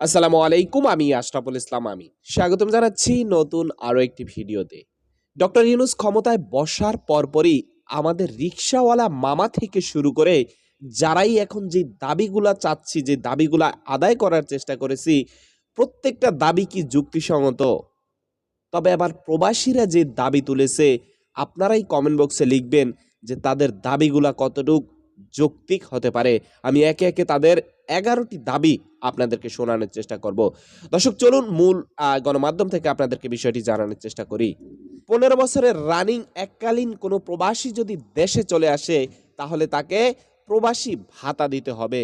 আসসালামু আলাইকুম, আমি আশরাফুল ইসলাম, আমি স্বাগতম জানাচ্ছি নতুন আরও একটি ভিডিওতে। ডক্টর ইউনুস ক্ষমতায় বসার পরপরই আমাদের রিক্সাওয়ালা মামা থেকে শুরু করে যারাই এখন যে দাবিগুলা চাচ্ছি, যে দাবিগুলা আদায় করার চেষ্টা করেছি, প্রত্যেকটা দাবি কি যুক্তিসঙ্গত? তবে আবার প্রবাসীরা যে দাবি তুলেছে, আপনারাই কমেন্ট বক্সে লিখবেন যে তাদের দাবিগুলা কতটুক যৌক্তিক হতে পারে। আমি একে একে তাদের এগারোটি দাবি আপনাদেরকে শোনানোর চেষ্টা করব। দর্শক, চলুন মূল গণমাধ্যম থেকে আপনাদেরকে বিষয়টি জানানোর চেষ্টা করি। পনেরো বছরের রানিং এককালীন কোনো প্রবাসী যদি দেশে চলে আসে, তাহলে তাকে প্রবাসী ভাতা দিতে হবে।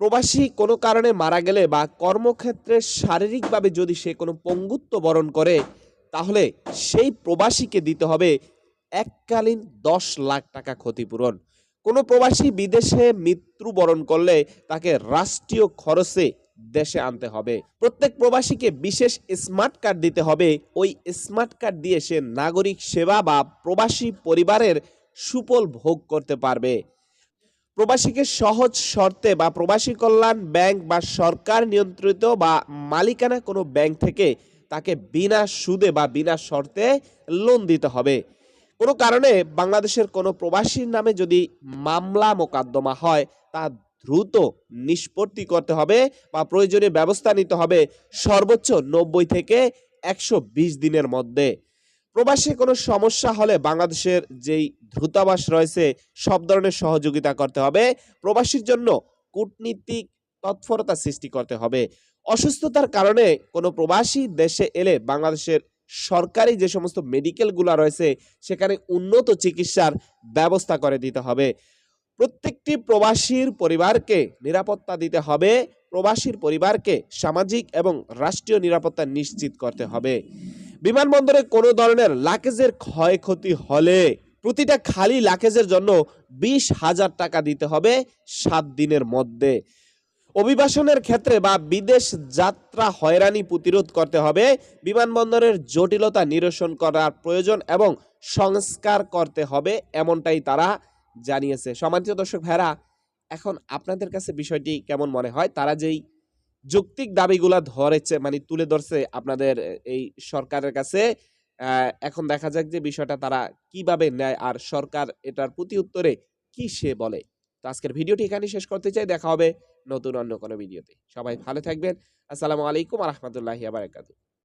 প্রবাসী কোনো কারণে মারা গেলে বা কর্মক্ষেত্রে শারীরিকভাবে যদি সে কোনো পঙ্গুত্ব বরণ করে, তাহলে সেই প্রবাসীকে দিতে হবে এককালীন দশ লাখ টাকা ক্ষতিপূরণ। কোনো প্রবাসী বিদেশে মৃত্যুবরণ করলে তাকে রাষ্ট্রীয় খরচে দেশে আনতে হবে। প্রত্যেক প্রবাসীকে বিশেষ স্মার্ট কার্ড দিতে হবে। ওই স্মার্ট কার্ড দিয়ে সে নাগরিক সেবা বা প্রবাসী পরিবারের সুফল ভোগ করতে পারবে। প্রবাসীকে সহজ শর্তে বা প্রবাসী কল্যাণ ব্যাংক বা সরকার নিয়ন্ত্রিত বা মালিকানা কোনো ব্যাংক থেকে তাকে বিনা সুদে বা বিনা শর্তে লোন দিতে হবে। কোনো কারণে বাংলাদেশের কোনো প্রবাসীর নামে যদি মামলা মোকদ্দমা হয়, তা দ্রুত নিষ্পত্তি করতে হবে বা প্রয়োজনীয় ব্যবস্থা নিতে হবে সর্বোচ্চ নব্বই থেকে একশো বিশ দিনের মধ্যে। প্রবাসে কোনো সমস্যা হলে বাংলাদেশের যেই দ্রুতাবাস রয়েছে, সব ধরনের সহযোগিতা করতে হবে। প্রবাসীর জন্য কূটনীতিক তৎপরতা সৃষ্টি করতে হবে। অসুস্থতার কারণে কোনো প্রবাসী দেশে এলে বাংলাদেশের সরকারি যে সমস্ত মেডিকেলগুলো রয়েছে, সেখানে উন্নত চিকিৎসার ব্যবস্থা করে দিতে হবে। প্রত্যেকটি প্রবাসীর পরিবারকে নিরাপত্তা দিতে হবে, প্রবাসীর পরিবারকে সামাজিক এবং রাষ্ট্রীয় নিরাপত্তা নিশ্চিত করতে হবে। বিমানবন্দরে কোনো ধরনের লাকেজের ক্ষয়ক্ষতি হলে প্রতিটা খালি লাকেজের জন্য বিশ হাজার টাকা দিতে হবে সাত দিনের মধ্যে। অভিবাসনের ক্ষেত্রে বা বিদেশ যাত্রা হয়রানি প্রতিরোধ করতে হবে, বিমানবন্দরের জটিলতা নিরসন করার প্রয়োজন এবং সংস্কার করতে হবে এমনটাই তারা জানিয়েছে। সম্মানিত দর্শক ভাইরা এখন আপনাদের কাছে বিষয়টি কেমন মনে হয়? তারা যেই যৌক্তিক দাবিগুলা ধরেছে মানে তুলে ধরছে আপনাদের এই সরকারের কাছে এখন দেখা যাক যে বিষয়টা তারা কীভাবে নেয় আর সরকার এটার প্রতি উত্তরে কি সে বলে। তো আজকের ভিডিওটি এখানে শেষ করতে চাই। দেখা হবে নতুন অন্য কোনো ভিডিওতে সবাই ভালো থাকবেন। আসসালামু আলাইকুম রহমতুল্লাহি আবারাকাতু